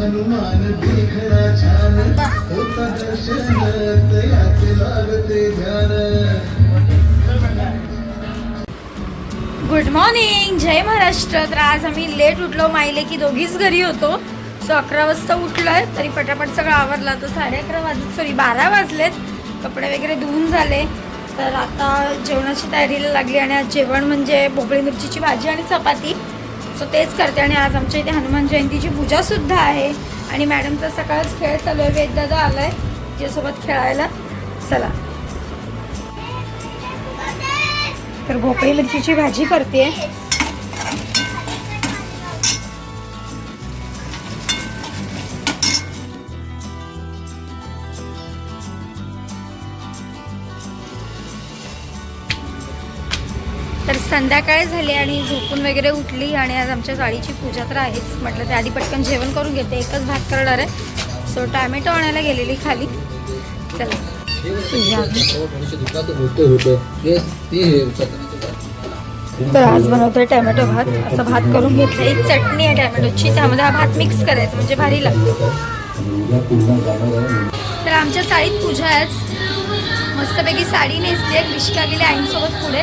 हनुमान छान होता दर्शन लागते ध्यान गुड मॉर्निंग. जय महाराष्ट्र तर आज आम्ही लेट उठलो. माहिले की दोघीच घरी होतो. सो अकरा वाजता उठलोय. तरी पटापट सगळं आवरला. तर साडे अकरा वाजत सॉरी बारा वाजलेत. कपडे वगैरे धुवून झाले. तर आता जेवणाची तयारीला लागली आणि आज जेवण म्हणजे भोपळी मिरचीची भाजी आणि चपाती. सो तेच करते आणि आज आमच्या इथे हनुमान जयंतीची पूजासुद्धा आहे. आणि मॅडमचा सकाळच खेळ चालू आहे. वेददादा आहे तिच्यासोबत खेळायला. चला. तर भोपळी मिरचीची भाजी करते संध्याकाळ झाली आणि झोपून वगैरे उठली आणि आज आमच्या गाडीची पूजा तर आहेच. म्हटलं ते आधी पटकन जेवण करून घेते. एकच भात करणार आहे. सो टॅमॅटो आणायला गेलेली खाली. चला. तर आज बनवतोय टॅमॅटो भात. असं भात करून घेतलं एक चटणी आहे टॅमॅटोची. त्यामध्ये हा भात मिक्स करायचा म्हणजे भारी लागतो. तर आमच्या साडीत पूजा आहे. आज. मस्तपैकी साडी नेसली विशिका गेली आईंसोबत पुढे.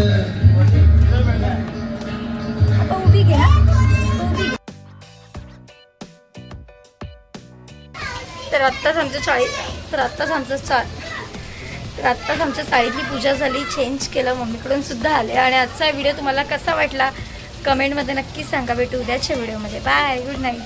तर आत्ताच आमच्या चाळी तर आत्ताच आमचं चा तर आत्ताच आमच्या चाळीतली पूजा झाली चेंज केलं मम्मीकडून सुद्धा आले. आणि आजचा व्हिडिओ तुम्हाला कसा वाटला? कमेंटमध्ये नक्की सांगा. भेटू उद्याच्या व्हिडिओमध्ये बाय गुड नाईट